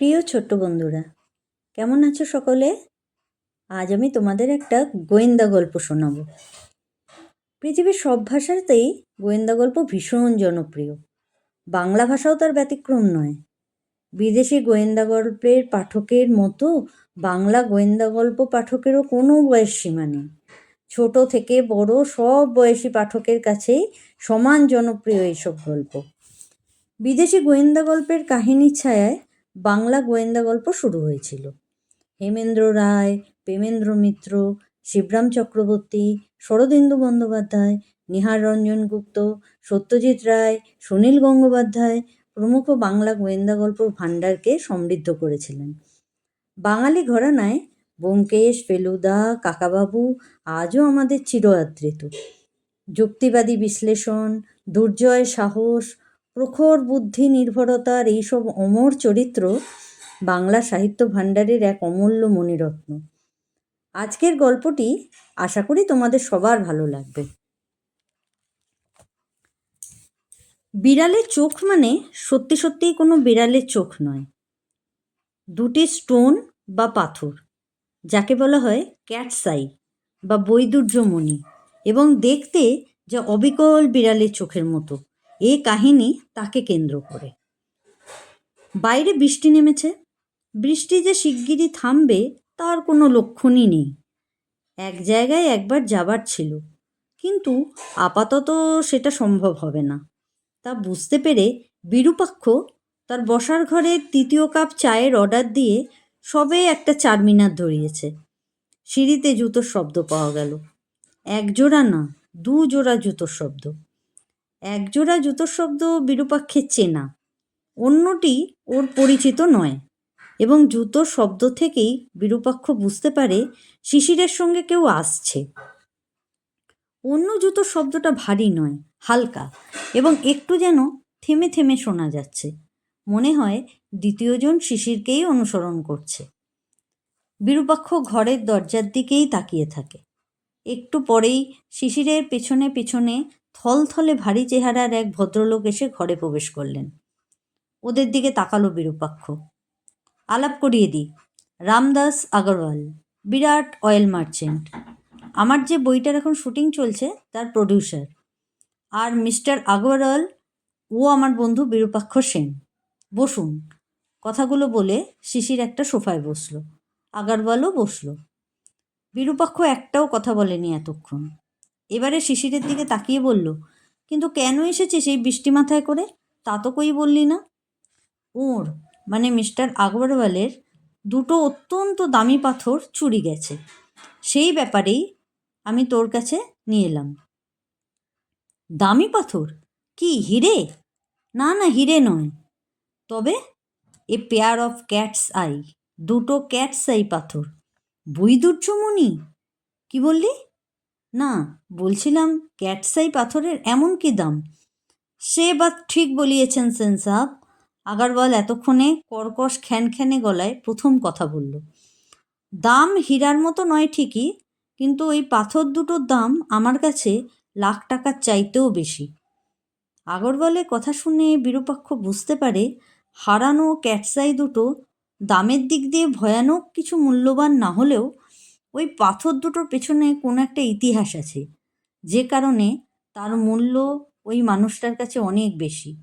প্রিয় ছোট্ট বন্ধুরা, কেমন আছো সকলে? আজ আমি তোমাদের একটা গোয়েন্দা গল্প শোনাব। পৃথিবীর সব ভাষাতেই গোয়েন্দা গল্প ভীষণ জনপ্রিয়। বাংলা ভাষাও তার ব্যতিক্রম নয়। বিদেশি গোয়েন্দা গল্পের পাঠকের মতো বাংলা গোয়েন্দা গল্প পাঠকেরও কোনো বয়স সীমা নেই। ছোট থেকে বড় সব বয়সী পাঠকের কাছেই সমান জনপ্রিয় এইসব গল্প। বিদেশি গোয়েন্দা গল্পের কাহিনীর ছায়ায় বাংলা গোয়েন্দা গল্প শুরু হয়েছিল। হেমেন্দ্র রায়, প্রেমেন্দ্র মিত্র, শিবরাম চক্রবর্তী, শরদিন্দু বন্দ্যোপাধ্যায়, নিহার রঞ্জন গুপ্ত, সত্যজিৎ রায়, সুনীল গঙ্গোপাধ্যায় প্রমুখ বাংলা গোয়েন্দা গল্পর ভাণ্ডারকে সমৃদ্ধ করেছিলেন। বাঙালি ঘরানায় ব্যোমকেশ, ফেলুদা, কাকাবাবু আজও আমাদের চির আদৃত যুক্তিবাদী বিশ্লেষণ, দুর্জয় সাহস প্রখর বুদ্ধি, নির্ভরতার এইসব অমর চরিত্র বাংলা সাহিত্য ভাণ্ডারের এক অমূল্য মণিরত্ন। আজকের গল্পটি আশা করি তোমাদের সবার ভালো লাগবে। বিড়ালের চোখ মানে সত্যি সত্যিই কোনো বিড়ালের চোখ নয়। দুটি স্টোন বা পাথর, যাকে বলা হয় ক্যাটসাই বা বৈদুর্যমণি এবং দেখতে যা অবিকল বিড়ালের চোখের মতো। এ কাহিনী তাকে কেন্দ্র করে। বাইরে বৃষ্টি নেমেছে। বৃষ্টি যে শিগগিরই থামবে, তার কোনো লক্ষণই নেই। এক জায়গায় একবার যাবার ছিল। কিন্তু আপাতত সেটা সম্ভব হবে না। তা বুঝতে পেরে বিরূপাক্ষ তার বসার ঘরে তৃতীয় কাপ চায়ের অর্ডার দিয়ে সবে একটা চারমিনার ধরিয়েছে। সিঁড়িতে জুতোর শব্দ পাওয়া গেল। এক জোড়া না দু জোড়া জুতোর শব্দ। এক জোড়া জুতোর শব্দ বিরূপাক্ষের চেনা, অন্যটি ওর পরিচিত নয়। এবং জুতোর শব্দ থেকেই বিরূপাক্ষ বুঝতে পারে শিশিরের সঙ্গে কেউ আসছে। অন্য জুতোর শব্দটা ভারী নয়, হালকা এবং একটু যেন থেমে থেমে শোনা যাচ্ছে। মনে হয় দ্বিতীয়জন শিশিরকেই অনুসরণ করছে। বিরূপাক্ষ ঘরের দরজার দিকেই তাকিয়ে থাকে। একটু পরেই শিশিরের পেছনে পেছনে থলথলে ভারী চেহারার এক ভদ্রলোক এসে ঘরে প্রবেশ করলেন। ওদের দিকে তাকালো বিরূপাক্ষ। আলাপ করিয়ে দিই রামদাস আগরওয়াল, বিরাট অয়েল মার্চেন্ট। আমার যে বইটার এখন শুটিং চলছে, তার প্রডিউসার। আর মিস্টার আগরওয়াল, ও আমার বন্ধু বিরূপাক্ষ সেন। বসুন। কথাগুলো বলে শিশির একটা সোফায় বসল। আগারওয়ালও বসল। বিরূপাক্ষ একটাও কথা বলেনি এতক্ষণ। এবারে শিশিরের দিকে তাকিয়ে বলল, কিন্তু কেন এসেছে সেই বৃষ্টি মাথায় করে? তা তো কই বললি না? ওর মানে মিস্টার আকবরওয়ালের দুটো অত্যন্ত দামি পাথর চুরি গেছে। সেই ব্যাপারেই আমি তোর কাছে নিয়ে এলাম। দামি পাথর? কি, হিরে? না না, হিরে নয়। তবে a pair of cat's eye, দুটো ক্যাটস আই পাথর। বৈদুর্যমণি কি বললি? না, বলছিলাম ক্যাটসাই পাথরের এমন কি দাম? সে বা ঠিক বলিয়েছেন, সেন সাহ আগারওয়াল এতক্ষণে কর্কশ খ্যানখ্যানে গলায় প্রথম কথা বলল, দাম হীরার মতো নয় ঠিকই, কিন্তু ওই পাথর দুটোর দাম আমার কাছে লাখ টাকার চাইতেও বেশি। আগরওয়ালের কথা শুনে বিরূপাক্ষ বুঝতে পারে হারানো ক্যাটসাই দুটো দামের দিক দিয়ে ভয়ানক কিছু মূল্যবান না হলেও ওই পাথর দুটোর পেছনে কোনো একটা ইতিহাস আছে। যে কারণে তার মূল্য ওই মানুষটার কাছে অনেক বেশি।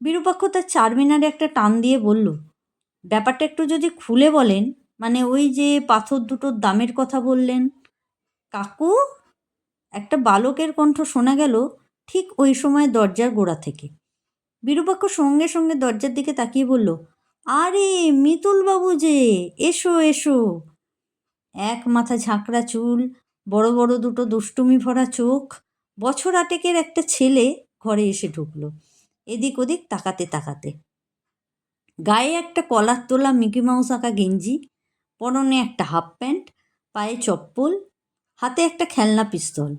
বিরূপাক্ষ তার চারমিনারে একটা টান দিয়ে বলল, ব্যাপারটা একটু যদি খুলে বলেন মানে ওই যে পাথর দুটোর দামের কথা বললেন। কাকু? একটা বালকের কণ্ঠ শোনা গেল ঠিক ওই সময় দরজার গোড়া থেকে। বিরূপাক্ষ সঙ্গে সঙ্গে দরজার দিকে তাকিয়ে বলল, আরে, মিতুলবাবু যে, এসো এসো। এক মাথা ঝাঁকড়া চুল, বড় বড় দুটো দুষ্টুমি ভরা চোখ। বছর আটেকের একটা ছেলে ঘরে এসে ঢুকলো। এদিক ওদিক তাকাতে তাকাতে। গায়ে একটা কলার তোলা মিকি মাউস আঁকা গেঞ্জি, পরনে একটা হাফ প্যান্ট, পায়ে চপ্পল, হাতে একটা খেলনা পিস্তল,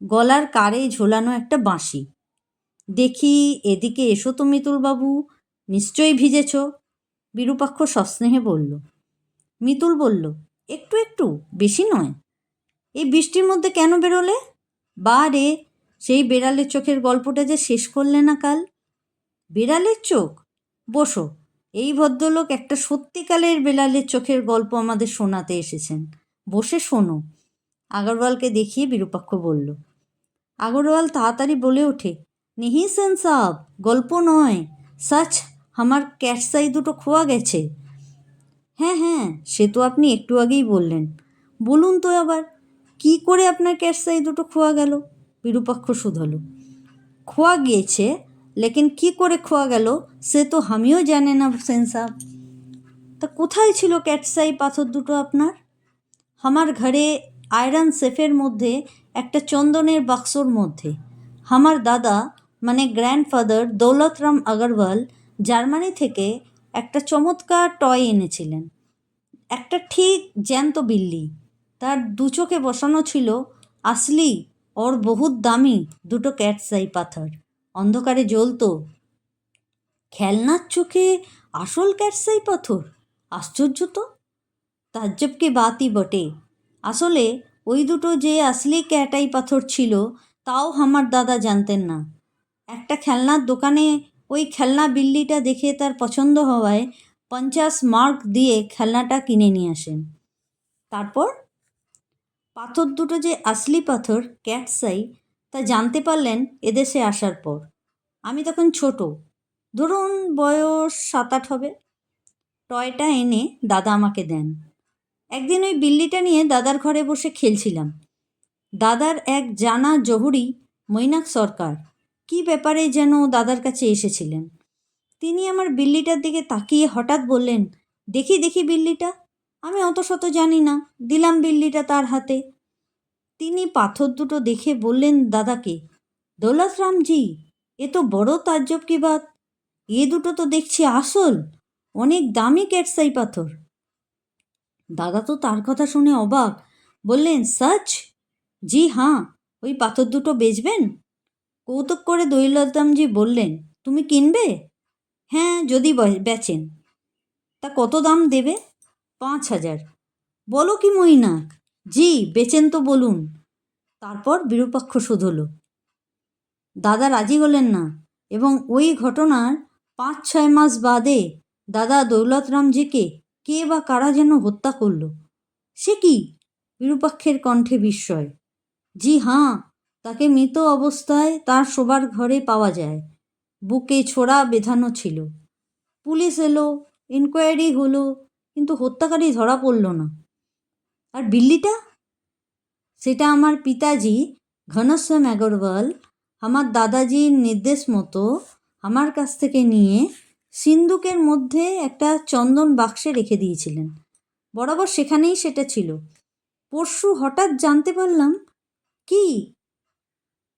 গলার কারে ঝোলানো একটা বাঁশি। দেখি, এদিকে এসো তো মিতুলবাবু, নিশ্চয়ই ভিজেছ। বিরূপাক্ষ সস্নেহে বলল, মিতুল বলল একটু একটু, বেশি নয়। এই বৃষ্টির মধ্যে কেন বেরোলে? বা রে, সেই বেড়ালের চোখের গল্পটা যে শেষ করলে না কাল? বেড়ালের চোখ? বসো, এই ভদ্রলোক একটা সত্যিকালের বেড়ালের চোখের গল্প আমাদের শোনাতে এসেছেন। বসে শোনো। আগরওয়ালকে দেখিয়ে বিরূপাক্ষ বলল, আগরওয়াল তাড়াতাড়ি বলে ওঠে নিহি সেন সাব গল্প নয়। সাচ, আমার ক্যাটসাই দুটো খোয়া গেছে। হ্যাঁ হ্যাঁ সে তো আপনি একটু আগেই বললেন। বলুন তো আবার, কি করে আপনার ক্যাটসাই দুটো খোয়া গেল? বিরূপাক্ষ শুধলো। খোয়া গিয়েছে, লেকিন কি করে খোয়া গেল, সে তো আমিও জানে না, সেন সাহেব। তা কোথায় ছিল ক্যাটসাই পাথর দুটো আপনার? আমার ঘরে আয়রন সেফের মধ্যে, একটা চন্দনের বাক্সর মধ্যে। আমার দাদা মানে গ্র্যান্ডফাদার দৌলতরাম আগরওয়াল, জার্মানি থেকে একটা চমৎকার টয় এনেছিলেন। একটা ঠিক জ্যান্ত বিল্লি। তার দু চোখে বসানো ছিল আসলি ওর বহুত দামি দুটো ক্যাটসাই পাথর। অন্ধকারে জ্বলতো, খেলনার চোখে আসল ক্যাটসাই পাথর? আশ্চর্য তো। তাজ্জব কি বাতই বটে। আসলে ওই দুটো যে আসলি ক্যাটাই পাথর ছিল, তাও আমার দাদা জানতেন না। একটা খেলনার দোকানে ওই খেলনা বিল্লিটা দেখে তার পছন্দ হওয়ায় পঞ্চাশ মার্ক দিয়ে খেলনাটা কিনে নিয়ে আসেন তারপর? পাথর দুটো যে আসলি পাথর ক্যাটসাই তা জানতে পারলেন এদেশে আসার পর। আমি তখন ছোট। ধরুন বয়স সাত আট হবে। টয়টা এনে দাদা আমাকে দেন। একদিন ওই বিল্লিটা নিয়ে দাদার ঘরে বসে খেলছিলাম। দাদার এক জানা জহুরি, মৈনাক সরকার কি ব্যাপারে যেন দাদার কাছে এসেছিলেন? তিনি আমার বিল্লিটার দিকে তাকিয়ে হঠাৎ বললেন, দেখি দেখি বিল্লিটা। আমি অত শত জানি না, দিলাম বিল্লিটা তার হাতে। তিনি পাথর দুটো দেখে বললেন দাদাকে দৌলতরামজি এ তো বড় তাজ্জব কি বাত? এ দুটো তো দেখছি আসল, অনেক দামি ক্যাটসাই পাথর। দাদা তো তার কথা শুনে অবাক, বললেন, সাচ? জি হ্যাঁ ওই পাথর দুটো বেচবেন? কৌতুক করে দৈলতামজি বললেন, তুমি কিনবে? হ্যাঁ যদি বেচেন। তা কত দাম দেবে? পাঁচ হাজার। বলো কি মইনাক জি, বেচেন তো বলুন। তারপর বিরূপাক্ষ শুধল। দাদা রাজি হলেন না। এবং ওই ঘটনার পাঁচ, ছয় মাস বাদে দাদা দৌলতরামজিকে কে বা কারা যেন হত্যা করল? সে কি? বিরূপাক্ষের কণ্ঠে বিস্ময়। জি, হাঁ তাকে মৃত অবস্থায় তার শোবার ঘরে পাওয়া যায়। বুকে ছোড়া বেঁধানো ছিল। পুলিশ এলো ইনকোয়ারি হলো, কিন্তু হত্যাকারী ধরা পড়ল না। আর বিল্লিটা? সেটা আমার পিতাজি ঘনশ্যাম আগরওয়াল আমার দাদাজির নির্দেশ মতো আমার কাছ থেকে নিয়ে সিন্দুকের মধ্যে একটা চন্দন বাক্সে রেখে দিয়েছিলেন। বরাবর সেখানেই সেটা ছিল। পরশু হঠাৎ জানতে পারলাম, কি?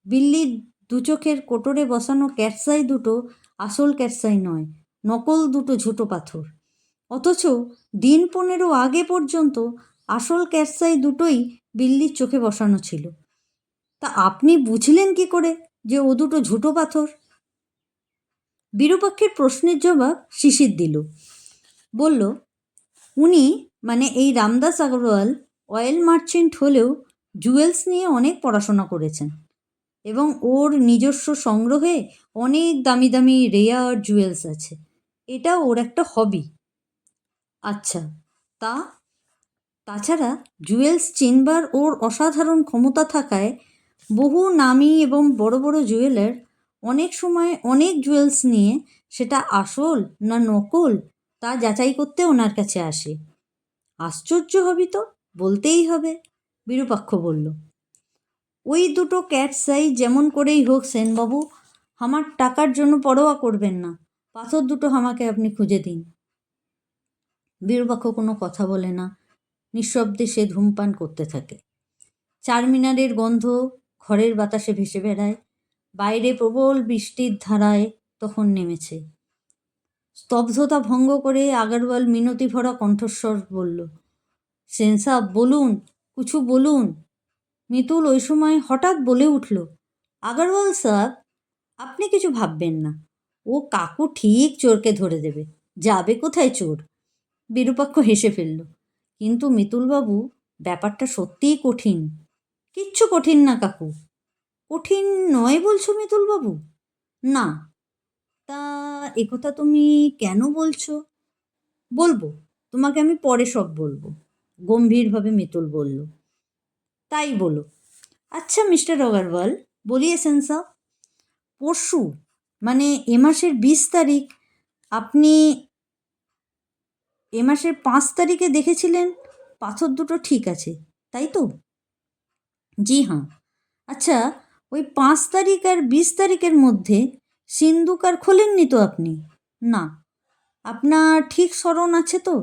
বিল্লির দু চোখের কোটরে বসানো ক্যাটসাই দুটো আসল ক্যাটসাই নয়, নকল দুটো ঝুটো পাথর। অথচ দিন পনেরো আগে পর্যন্ত আসল ক্যাটসাই দুটোই বিল্লির চোখে বসানো ছিল। তা আপনি বুঝলেন কি করে যে ও দুটো ঝুটো পাথর? বিরূপাক্ষের প্রশ্নের জবাব শিশির দিল। বলল, উনি মানে এই রামদাস আগরওয়াল অয়েল মার্চেন্ট হলেও জুয়েলস নিয়ে অনেক পড়াশোনা করেছেন। এবং ওর নিজস্ব সংগ্রহে অনেক দামি দামি রেয়ার জুয়েলস আছে। এটা ওর একটা হবি আচ্ছা তা তাছাড়া জুয়েলস চেনবার ওর অসাধারণ ক্ষমতা থাকায় বহু নামি এবং বড় বড় জুয়েলার অনেক সময় অনেক জুয়েলস নিয়ে সেটা আসল না নকল তা যাচাই করতে ওনার কাছে আসে। আশ্চর্য হবি তো, বলতেই হবে, বিরূপাক্ষ বলল। ওই দুটো ক্যাট সাই যেমন করেই হোক সেনবাবু, আমার টাকার জন্য পরোয়া করবেন না। পাথর দুটো আমাকে আপনি খুঁজে দিন। বিরূপাক্ষ কোনো কথা বলে না, নিঃশব্দে সে ধূমপান করতে থাকে। চারমিনারের গন্ধ ঘরের বাতাসে ভেসে বেড়ায়, বাইরে প্রবল বৃষ্টির ধারায় তখন নেমেছে। স্তব্ধতা ভঙ্গ করে আগরওয়াল মিনতি ভরা কণ্ঠস্বর বলল, সেনসাব, বলুন, কিছু বলুন। মিতুল ওই সময় হঠাৎ বলে উঠল, আগরওয়াল স্যার, আপনি কিছু ভাববেন না। ও কাকু ঠিক চোরকে ধরে দেবে, যাবে কোথায় চোর? বিরূপাক্ষ হেসে ফেলল, কিন্তু মিতুলবাবু, ব্যাপারটা সত্যিই কঠিন। কিচ্ছু কঠিন না কাকু। কঠিন নয় বলছো মিতুলবাবু? না। তা একথা তুমি কেন বলছো? বলব, তোমাকে আমি পরে সব বলব, গম্ভীরভাবে মিতুল বলল। তাই বলো। আচ্ছা মিস্টার অগরওয়াল, বলিয়ে সেন্সা পরশু মানে এ মাসের বিশ তারিখ, আপনি এ মাসের পাঁচ তারিখে দেখেছিলেন? পাথর দুটো ঠিক আছে, তাই তো? জি হ্যাঁ। আচ্ছা ওই পাঁচ তারিখ আর বিশ তারিখের মধ্যে সিন্দুক আর খোলেননি তো আপনি? না। আপনার ঠিক স্মরণ আছে তো?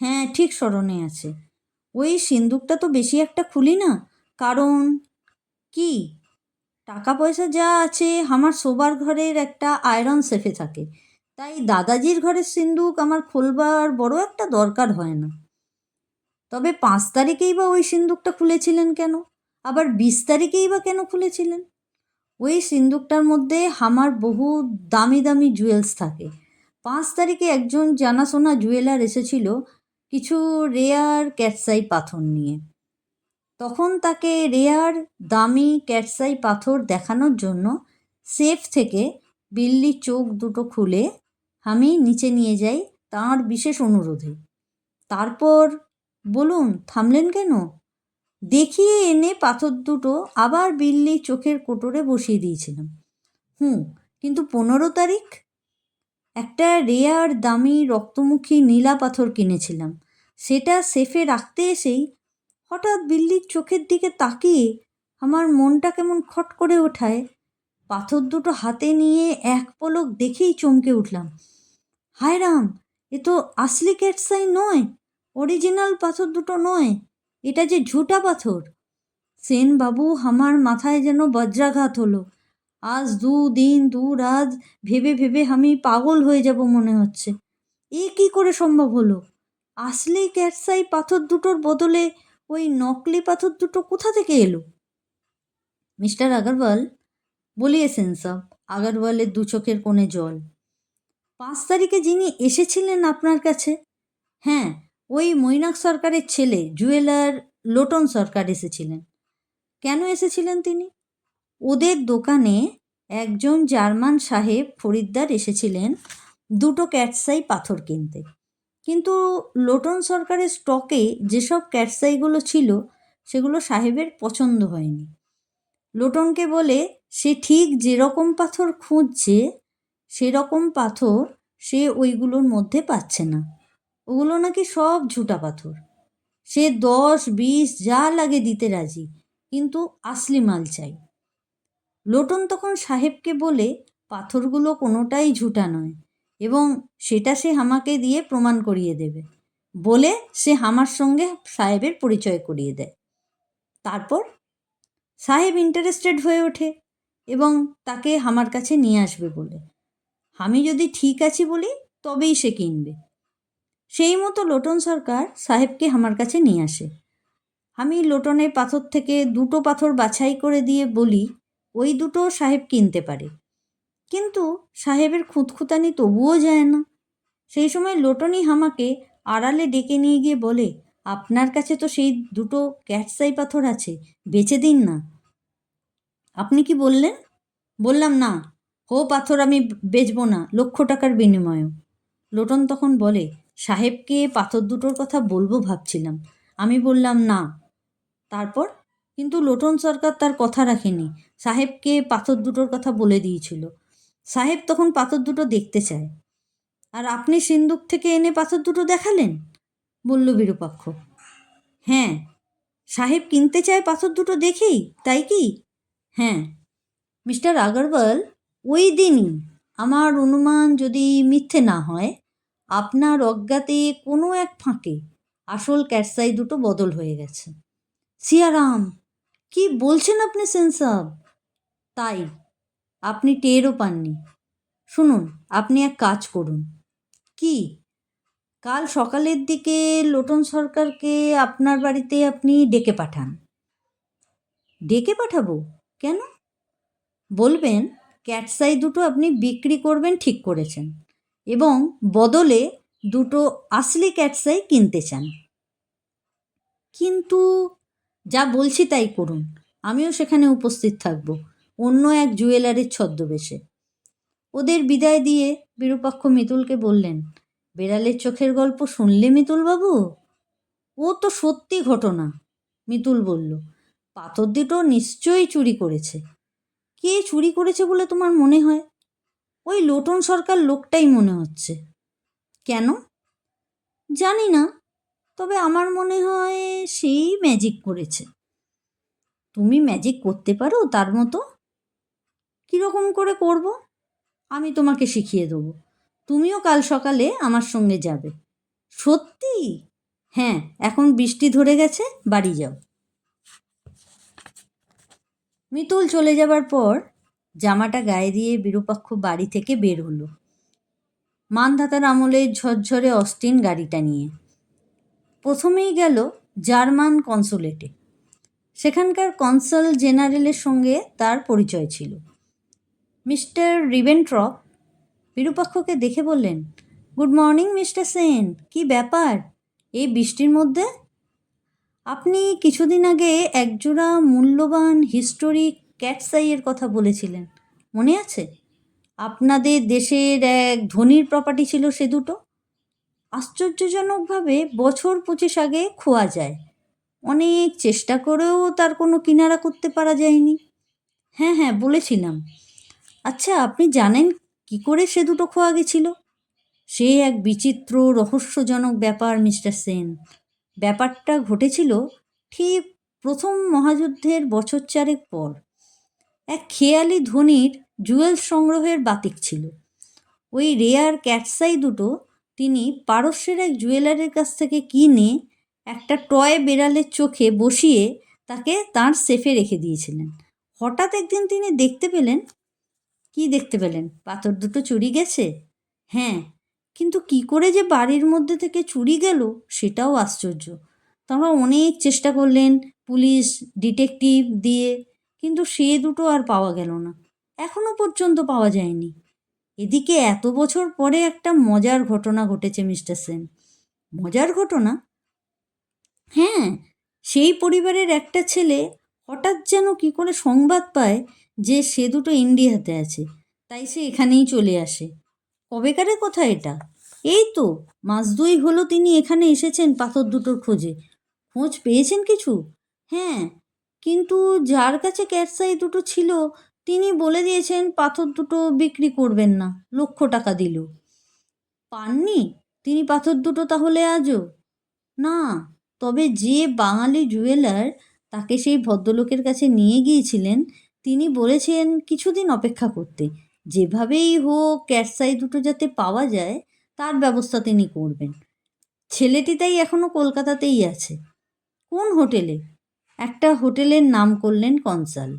হ্যাঁ ঠিক স্মরণে আছে। ওই সিন্দুকটা তো বেশি একটা খুলি না। কারণ কি? টাকা পয়সা যা আছে, আমার শোবার ঘরের একটা আয়রন সেফে থাকে। তাই দাদাজির ঘরের সিন্দুক আমার খোলবার বড় একটা দরকার হয় না। তবে পাঁচ তারিখেই বা ওই সিন্দুকটা খুলেছিলেন কেন? আবার বিশ তারিখেই বা কেন খুলেছিলেন? ওই সিন্দুকটার মধ্যে আমার বহু দামি দামি জুয়েলস থাকে। পাঁচ তারিখে একজন জানাশোনা জুয়েলার এসেছিল কিছু রেয়ার ক্যাটসাই পাথর নিয়ে। তখন তাকে রেয়ার দামি ক্যাটসাই পাথর দেখানোর জন্য সেফ থেকে বিল্লির চোখ দুটো খুলে আমি নিচে নিয়ে যাই তাঁর বিশেষ অনুরোধে। তারপর বলুন, থামলেন কেন? দেখিয়ে এনে পাথর দুটো আবার বিল্লি চোখের কোটরে বসিয়ে দিয়েছিলাম। হুম, কিন্তু পনেরো তারিখ একটা রেয়ার দামি রক্তমুখী নীলা পাথর কিনেছিলাম। সেটা সেফে রাখতে এসেই হঠাৎ বিল্লির চোখের দিকে তাকিয়ে আমার মনটা কেমন খট করে ওঠায়। পাথর দুটো হাতে নিয়ে এক পলক দেখেই চমকে উঠলাম। হায় রাম, এ তো আসলি ক্যাটসাই নয়, অরিজিনাল পাথর দুটো নয়, এটা যে ঝুটা পাথর। সেন বাবু আমার মাথায় যেন বজ্রাঘাত হলো। আজ দু দিন দু রাত ভেবে ভেবে আমি পাগল হয়ে যাব মনে হচ্ছে। এ কি করে সম্ভব হলো? আসলি ক্যাটসাই পাথর দুটোর বদলে ওই নকলি পাথর দুটো কোথা থেকে এলো? মিস্টার আগরওয়াল বলিয়েছেন সব, আগরওয়ালের দু চোখের কোণে জল। পাঁচ তারিখে যিনি এসেছিলেন আপনার কাছে? হ্যাঁ ওই মৈনাক সরকারের ছেলে, জুয়েলার লোটন সরকার এসেছিলেন। কেন এসেছিলেন তিনি? ওদের দোকানে একজন জার্মান সাহেব ফরিদ্দার এসেছিলেন দুটো ক্যাটসাই পাথর কিনতে। কিন্তু লোটন সরকারের স্টকে যেসব ক্যাটসাইগুলো ছিল, সেগুলো সাহেবের পছন্দ হয়নি। লোটনকে বলে, সে ঠিক যেরকম পাথর খুঁজছে, সেরকম পাথর সে ওইগুলোর মধ্যে পাচ্ছে না। ওগুলো নাকি সব ঝুটা পাথর। সে দশ, বিশ যা লাগে দিতে রাজি, কিন্তু আসলি মাল চাই। লোটন তখন সাহেবকে বলে, পাথরগুলো কোনোটাই ঝুটা নয় এবং সেটা সে হামাকে দিয়ে প্রমাণ করিয়ে দেবে। বলে সে হামার সঙ্গে সাহেবের পরিচয় করিয়ে দেয়। তারপর সাহেব ইন্টারেস্টেড হয়ে ওঠে এবং তাকে আমার কাছে নিয়ে আসবে বলে। আমি যদি ঠিক আছি বলি, তবেই সে কিনবে। সেই মতো লোটন সরকার সাহেবকে আমার কাছে নিয়ে আসে। আমি লোটনের পাথর থেকে দুটো পাথর বাছাই করে দিয়ে বলি ওই দুটো সাহেব কিনতে পারে। কিন্তু সাহেবের খুঁতখুতানি তবুও যায় না। সেই সময় লোটনই হামাকে আড়ালে ডেকে নিয়ে গিয়ে বলে, আপনার কাছে তো সেই দুটো ক্যাটসাই পাথর আছে, বেচে দিন না। আপনি কি বললেন? বললাম না, ও পাথর আমি বেচবো না, লক্ষ টাকার বিনিময়েও। লোটন তখন বলে, সাহেবকে পাথর দুটোর কথা বলব ভাবছিলাম। আমি বললাম, না। তারপর? কিন্তু লোটন সরকার তার কথা রাখেনি। সাহেবকে পাথর দুটোর কথা বলে দিয়েছিল। সাহেব তখন পাথর দুটো দেখতে চায়। আর আপনি সিন্দুক থেকে এনে পাথর দুটো দেখালেন? বলল বিরূপাক্ষ। হ্যাঁ সাহেব কিনতে চায় পাথর দুটো দেখেই, তাই কি? হ্যাঁ মিস্টার আগরওয়াল, ওই দিনই আমার অনুমান যদি মিথ্যে না হয়, আপনার অজ্ঞাতে কোনো এক ফাঁকে আসল ক্যাটসাই দুটো বদল হয়ে গেছে। সিয়ারাম কি বলছেন আপনি সেন্সাব তাই, আপনি টেরও পাননি। শুনুন, আপনি এক কাজ করুন। কি? কাল সকালের দিকে লোটন সরকারকে আপনার বাড়িতে আপনি ডেকে পাঠান। ডেকে পাঠাবো? কেন? বলবেন ক্যাটসাই দুটো আপনি বিক্রি করবেন ঠিক করেছেন এবং বদলে দুটো আসলি ক্যাটসাই কিনতে চান। কিন্তু যা বলছি তাই করুন। আমিও সেখানে উপস্থিত থাকব, অন্য এক জুয়েলারির ছদ্মবেশে। ওদের বিদায় দিয়ে বিরূপাক্ষ মিতুলকে বললেন, বেড়ালের চোখের গল্প শুনলে মিতুল বাবু ও তো সত্যি ঘটনা, মিতুল বলল। পাথর দুটো নিশ্চয়ই চুরি করেছে। কে চুরি করেছে বলে তোমার মনে হয়? ওই লোটন সরকার লোকটাই মনে হচ্ছে। কেন? জানি না। তবে আমার মনে হয় সেই ম্যাজিক করেছে। তুমি ম্যাজিক করতে পারো তার মতো? কীরকম করে করব? আমি তোমাকে শিখিয়ে দেবো। তুমিও কাল সকালে আমার সঙ্গে যাবে। সত্যি? হ্যাঁ এখন বৃষ্টি ধরে গেছে, বাড়ি যাও। মিতুল চলে যাবার পর জামাটা গায়ে দিয়ে বিরূপাক্ষ বাড়ি থেকে বের হলো। মানধাতার আমলে ঝরঝরে অস্টিন গাড়িটা নিয়ে। প্রথমেই গেল জার্মান কনসুলেটে। সেখানকার কনসাল জেনারেলের সঙ্গে তার পরিচয় ছিল। মিস্টার রিভেন্ট্রপ বিরূপাক্ষকে দেখে বললেন, গুড মর্নিং, মিস্টার সেন, কি ব্যাপার? এই বৃষ্টির মধ্যে? আপনি কিছুদিন আগে একজোড়া মূল্যবান হিস্টোরিক ক্যাটসাইয়ের কথা বলেছিলেন। মনে আছে? আপনাদের দেশের এক ধনির প্রপার্টি ছিল সে দুটো। আশ্চর্যজনকভাবে বছর পঁচিশ আগে খোয়া যায়। অনেক চেষ্টা করেও তার কোনো কিনারা করতে পারা যায়নি। হ্যাঁ হ্যাঁ বলেছিলাম। আচ্ছা আপনি জানেন কি করে সে দুটো খোয়া গেছিল? সে এক বিচিত্র, রহস্যজনক ব্যাপার, মিস্টার সেন। ব্যাপারটা ঘটেছিল ঠিক প্রথম মহাযুদ্ধের বছর চারেক পর। এক খেয়ালি ধনির জুয়েল সংগ্রহের বাতিক ছিল। ওই রেয়ার ক্যাটসাই দুটো তিনি পারস্যের এক জুয়েলারের কাছ থেকে কিনে একটা টয় বেড়ালের চোখে বসিয়ে তাকে তার সেফে রেখে দিয়েছিলেন। হঠাৎ একদিন তিনি দেখতে পেলেন, কি দেখতে পেলেন? পাথর দুটো চুরি গেছে? হ্যাঁ কিন্তু কি করে যে বাড়ির মধ্যে থেকে চুরি গেল সেটাও আশ্চর্য। তারা অনেক চেষ্টা করলেন পুলিশ, ডিটেকটিভ দিয়ে, কিন্তু সে দুটো আর পাওয়া গেল না। এখনও পর্যন্ত পাওয়া যায়নি। এদিকে এত বছর পরে একটা মজার ঘটনা ঘটেছে, মিস্টার সেন। মজার ঘটনা? হ্যাঁ সেই পরিবারের একটা ছেলে হঠাৎ যেন কি করে সংবাদ পায় যে সে দুটো ইন্ডিয়াতে আছে, তাই সে এখানেই চলে আসে। কবেকারের কথা এটা? এই তো, মাস দুই হলো তিনি এখানে এসেছেন পাথর দুটোর খোঁজে। খোঁজ পেয়েছেন কিছু? হ্যাঁ কিন্তু যার কাছে ক্যাটসাই দুটো ছিল তিনি বলে দিয়েছেন, পাথর দুটো বিক্রি করবেন না, লক্ষ টাকা দিল। পাননি? তিনি পাথর দুটো তাহলে আজও? না, তবে যে বাঙালি জুয়েলার তাকে সেই ভদ্রলোকের কাছে নিয়ে গিয়েছিলেন, তিনি বলেছেন কিছুদিন অপেক্ষা করতে। যেভাবেই হোক ক্যাটসাই দুটো যাতে পাওয়া যায়, তার ব্যবস্থা তিনি করবেন। ছেলেটি তাই এখনও কলকাতাতেই আছে। কোন হোটেলে? একটা হোটেলের নাম করলেন কনসাল।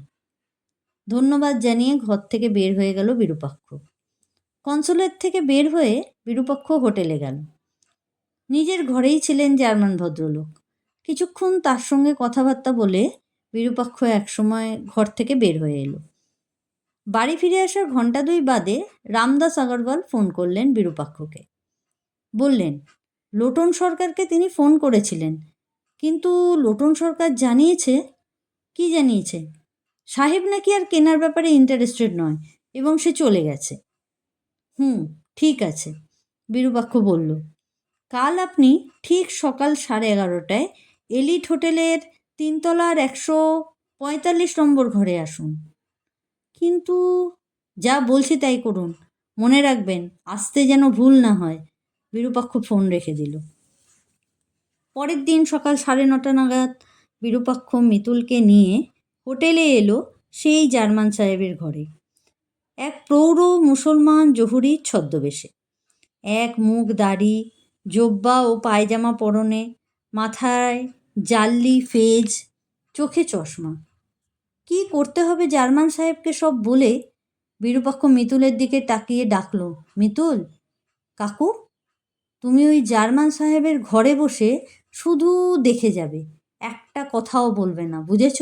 ধন্যবাদ জানিয়ে ঘর থেকে বের হয়ে গেল বিরূপাক্ষ। কনসুলেট থেকে বের হয়ে বিরূপাক্ষ হোটেলে গেল। নিজের ঘরেই ছিলেন জার্মান ভদ্রলোক। কিছুক্ষণ তার সঙ্গে কথাবার্তা বলে বিরূপাক্ষ একসময় ঘর থেকে বের হয়ে এলো। বাড়ি ফিরে আসার ঘণ্টা দুই বাদে রামদাস আগরওয়াল ফোন করলেন বিরূপাক্ষকে। বললেন, লোটন সরকারকে তিনি ফোন করেছিলেন, কিন্তু লোটন সরকার জানিয়েছে, কি জানিয়েছে? সাহেব নাকি আর কেনার ব্যাপারে ইন্টারেস্টেড নয়, এবং সে চলে গেছে। হুম, ঠিক আছে, বিরূপাক্ষ বলল। কাল আপনি ঠিক সকাল সাড়ে এগারোটায় এলিট হোটেলের তিনতলার একশো পঁয়তাল্লিশ নম্বর ঘরে আসুন। কিন্তু যা বলছি তাই করুন, মনে রাখবেন, আসতে যেন ভুল না হয়, বিরূপাক্ষ ফোন রেখে দিল। পরের দিন সকাল সাড়ে নটা নাগাদ বিরূপাক্ষ মিতুলকে নিয়ে হোটেলে এলো সেই জার্মান সাহেবের ঘরে। এক প্রৌঢ় মুসলমান জহুরির ছদ্মবেশে। এক মুখ দাড়ি, জব্বা ও পায়জামা পরনে, মাথায় জাল্লি ফেজ, চোখে চশমা। কি করতে হবে জার্মান সাহেবকে সব বলে বিরূপাক্ষ মিতুলের দিকে তাকিয়ে ডাকল, মিতুল, কাকু, তুমি ওই জার্মান সাহেবের ঘরে বসে শুধু দেখে যাবে, একটা কথাও বলবে না, বুঝেছ?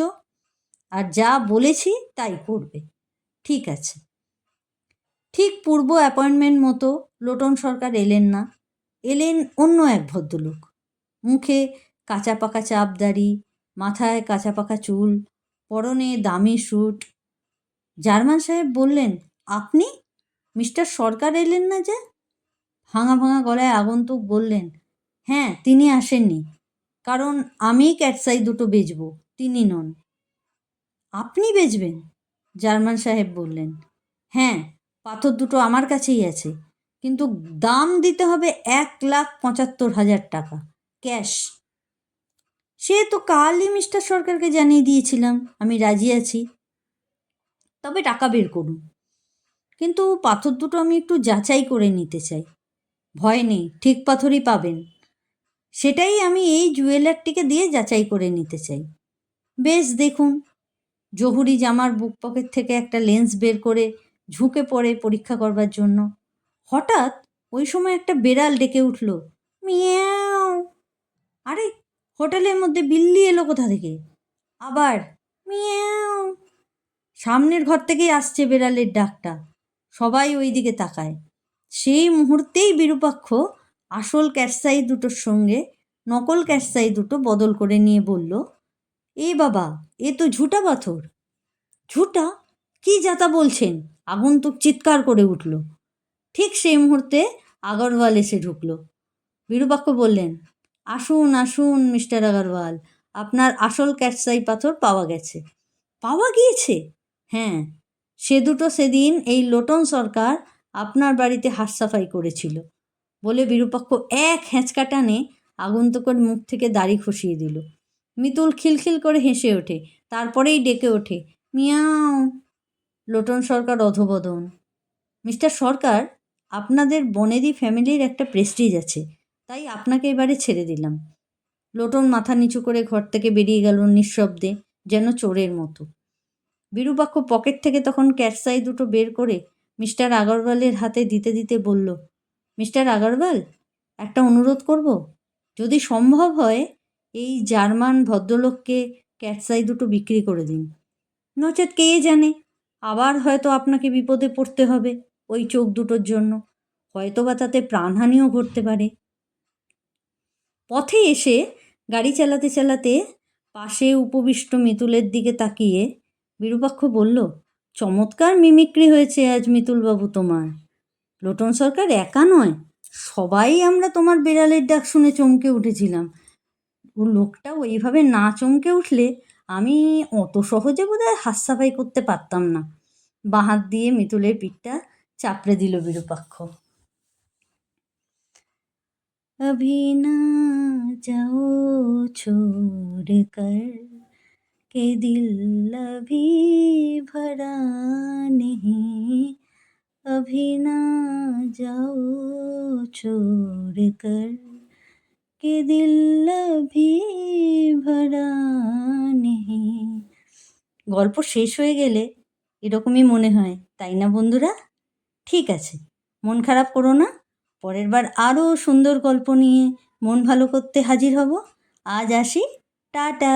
আর যা বলেছি তাই করবে। ঠিক আছে। ঠিক পূর্ব অ্যাপয়েন্টমেন্ট মতো লোটন সরকার এলেন না। এলেন অন্য এক ভদ্রলোক। মুখে কাঁচা পাকা চাপ দাড়ি, মাথায় কাঁচা পাকা চুল, পরনে দামি স্যুট জার্মান সাহেব বললেন, আপনি? মিস্টার সরকার এলেন না যে? ভাঙা ভাঙা গলায় আগন্তুক বললেন হ্যাঁ তিনি আসেননি। কারণ আমি ক্যাটসাই দুটো বেচবো, তিনি নন। আপনি বেচবেন? জার্মান সাহেব বললেন। হ্যাঁ পাথর দুটো আমার কাছেই আছে, কিন্তু দাম দিতে হবে এক লাখ পঁচাত্তর হাজার টাকা, ক্যাশ। সে তো কালই মিস্টার সরকারকে জানিয়ে দিয়েছিলাম, আমি রাজি আছি। তবে টাকা বের করুন। কিন্তু পাথর দুটো আমি একটু যাচাই করে নিতে চাই। ভয় নেই, ঠিক পাথরই পাবেন। সেটাই আমি এই জুয়েলারটিকে দিয়ে যাচাই করে নিতে চাই। বেশ, দেখুন। জহুরি জামার বুক পকেট থেকে একটা লেন্স বের করে ঝুঁকে পড়ে পরীক্ষা করবার জন্য। হঠাৎ ওই সময় একটা বেড়াল ডেকে উঠল। মিয়াও! আরে, হোটেলের মধ্যে বিল্লি এলো কোথা থেকে? আবার, মিয়াও! সামনের ঘর থেকেই আসছে বেড়ালের ডাকটা। সবাই ওই দিকে তাকায়। সেই মুহূর্তেই বিরূপাক্ষ আসল ক্যাটসাই দুটোর সঙ্গে নকল ক্যাটসাই দুটো বদল করে নিয়ে বলল এ বাবা, এ তো ঝুটা পাথর। ঝুটা? কি যাতা বলছেন? আগন্তুক চিৎকার করে উঠল। ঠিক সেই মুহূর্তে আগরওয়াল এসে ঢুকল। বিরূপাক্ষ বললেন, আসুন আসুন, মিস্টার আগরওয়াল, আপনার আসল ক্যাটসাই পাথর পাওয়া গেছে। পাওয়া গিয়েছে? হ্যাঁ সে দুটো সেদিন এই লোটন সরকার আপনার বাড়িতে হাত সাফাই করেছিল। বলে বিরূপাক্ষ এক হেঁচকা টানে আগন্তুকের মুখ থেকে দাড়ি খসিয়ে দিল। মিতুল খিলখিল করে হেসে ওঠে, তারপরেই ডেকে ওঠে, মিয়াও, লোটন সরকার অধবোদন মিস্টার সরকার, আপনাদের বনেদি ফ্যামিলির একটা প্রেস্টিজ আছে, তাই আপনাকে এবারে ছেড়ে দিলাম লোটন মাথা নিচু করে ঘর থেকে বেরিয়ে গেল নিঃশব্দে, যেন চোরের মতো। বিরূপাক্ষ পকেট থেকে তখন ক্যাটসাই দুটো বের করে মিস্টার আগরওয়ালের হাতে দিতে দিতে বলল, মিস্টার আগরওয়াল, একটা অনুরোধ করব। যদি সম্ভব হয় এই জার্মান ভদ্রলোককে ক্যাটসাই দুটো বিক্রি করে দিন। নচেত কে জানে, আবার হয়তো আপনাকে বিপদে পড়তে হবে ওই চোখ দুটোর জন্য। হয়তো বা তাতে প্রাণহানিও ঘটতে পারে। পথে এসে গাড়ি চালাতে চালাতে পাশে উপবিষ্ট মিতুলের দিকে তাকিয়ে বিরূপাক্ষ বলল, চমৎকার মিমিক্রি হয়েছে আজ মিতুলবাবু তোমার। লোটন সরকার একা নয়, সবাই আমরা তোমার বেড়ালের ডাক শুনে চমকে উঠেছিলাম। ও লোকটা ওইভাবে না চমকে উঠলে আমি অত সহজে বোধহয় হাত সাফাই করতে পারতাম না বাঁ হাত দিয়ে মিতুলের পিঠটা চাপড়ে দিল বিরূপাক্ষ अभी ना जाओ छोड़ कर के दिल अभी भरा नहीं अभी ना जाओ छोड़ कर के दिल अभी ভরা নেহি গল্প শেষ হয়ে গেলে এরকমই মনে হয় তাই না বন্ধুরা ঠিক আছে মন খারাপ করো না পরের বার আরও সুন্দর গল্প নিয়ে মন ভালো করতে হাজির হব আজ আসি টাটা